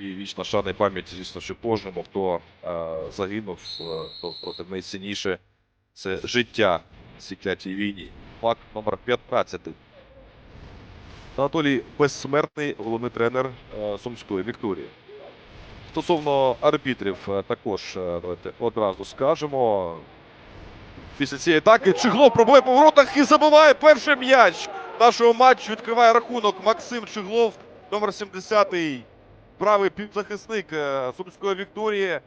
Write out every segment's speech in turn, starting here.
І вічна шана і пам'ять, звісно, що кожному, хто е, загинув, е, то проти найцінніше це життя в цій клятій війні. Факт номер 15. Анатолій Безсмертний, головний тренер е, Сумської Вікторії. Стосовно арбітрів, також давайте одразу скажемо. Після цієї атаки Чиглов пробує по воротах і забиває перший м'яч нашого матчу. Відкриває рахунок Максим Чиглов, номер 70-й. Правий півзахисник е, Сумської Вікторії.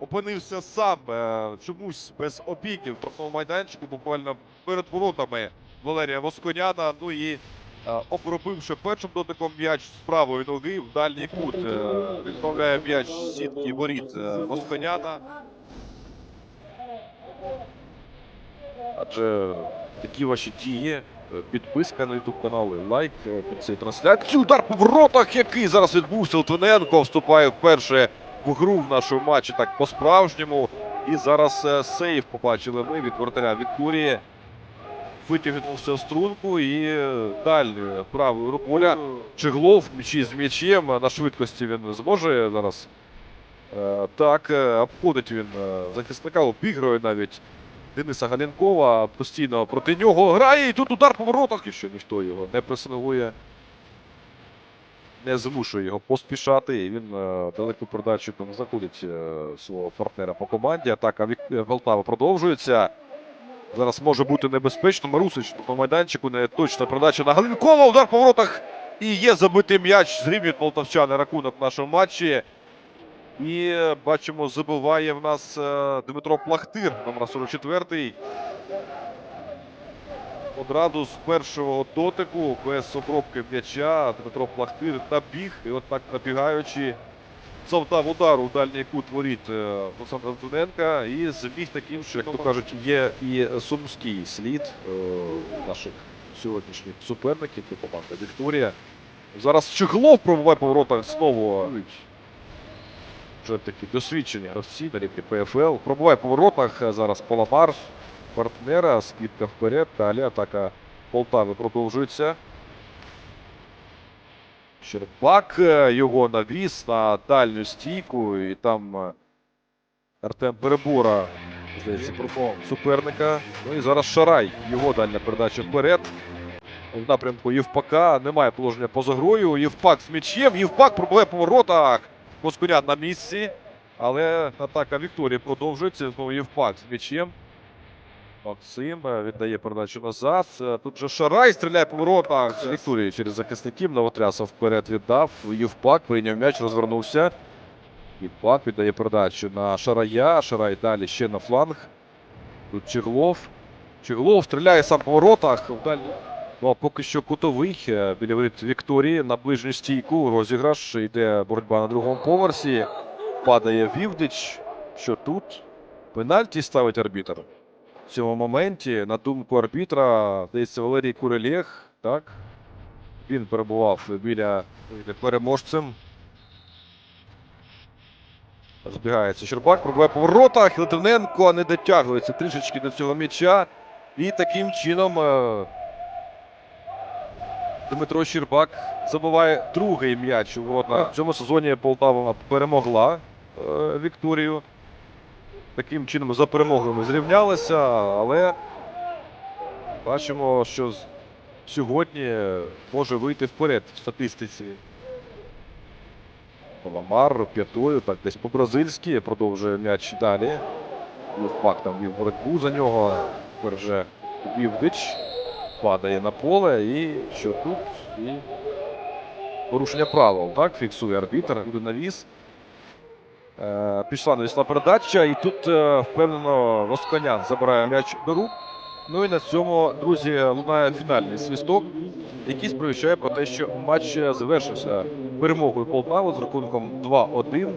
Опинився сам е, чомусь без опіки в штрафному майданчику, буквально перед воротами Валерія Восконяна. Ну і е, обробивши першим дотиком м'яч з правої ноги в дальній кут. Відправляє м'яч з сітки воріт Восконяна. Адже такі ваші дії, е, підписка на YouTube канал, лайк е, під цією трансляцією. Удар по воротах, який зараз відбувся. Литвиненко вступає вперше в гру в нашому матчі так по-справжньому. І зараз е, сейв побачили ми від вратаря Вікторії. Витягнувся в струнку і далі правою рукою. Чиглов, м'ячі з м'ячем. На швидкості він зможе зараз. Так, обходить він захисника, обігрує навіть Дениса Галянкова постійно проти нього грає. І тут удар по воротах, і що ніхто його не пресингує. Не змушує його поспішати. І він е, далеку передачу там заходить е, свого партнера по команді. Атака Вік- е, продовжується. Зараз може бути небезпечно. Марусич по майданчику не точна передача на Галинкова. Удар по воротах. І є забитий м'яч. Зрівнюють полтавчани рахунок в нашому матчі. І е, бачимо, забиває в нас е, Дмитро Плахтир, номер 44-й. Одразу з першого дотику, без обробки м'яча, Дмитро Плахтир набіг. І от так набігаючи, завдав удар у дальній кут воріт е, Олександра Антоненка. І зміг таким, що, як то кажуть, є і сумський слід наших сьогоднішніх суперників, команда Вікторія. Зараз Чехлов пробуває по воротах знову вже такі на рівні ПФЛ. Пробуває по воротах е, зараз Паламар, партнера, скидка вперед. Далі атака Полтави продовжується. Щербак е, його навіс на дальню стійку, і там е, Артем Перебора, здається, пропав суперника. Ну і зараз Шарай. Його дальня передача вперед. В напрямку Євпака. Немає положення поза грою. Євпак з м'ячем. Євпак пробує по воротах. Москунян на місці. Але атака Вікторії продовжується. Знову Євпак з м'ячем. Максим е, віддає передачу назад. Е, Тут же Шарай стріляє по воротах. З Вікторії через захисників. Новотрясов вперед віддав. Євпак прийняв м'яч, розвернувся. Євпак віддає передачу на Шарая. Шарай далі ще на фланг. Тут Чеглов. Чеглов стріляє сам по воротах. Вдаль... Ну, а поки що кутовий е, біля воріт Вікторії на ближню стійку. Розіграш. Йде боротьба на другому поверсі. Падає Вівдич. Що тут? Пенальті ставить арбітр. В цьому моменті, на думку арбітра, здається, Валерій Курелєх, так? Він перебував біля біля переможцем. Збігається Щербак, пробиває по воротах. Литвиненко не дотягується трішечки до цього м'яча. І таким чином е, Дмитро Щербак забиває другий м'яч у ворота. В цьому сезоні Полтава перемогла е, Вікторію. Таким чином за перемогою ми зрівнялися, але бачимо, що сьогодні може вийти вперед в статистиці. Ламар п'ятою, так десь по-бразильськи продовжує м'яч далі. Євпак там вів боротьбу за нього. Тепер вже Вівдич падає на поле і що тут? І порушення правил, так? Фіксує арбітр, буде навіс. Е, пішла навісна передача, і тут е, впевнено Восконян забирає м'яч до рук. Ну і на цьому, друзі, лунає фінальний свисток, який сповіщає про те, що матч завершився перемогою Полтави з рахунком 2-1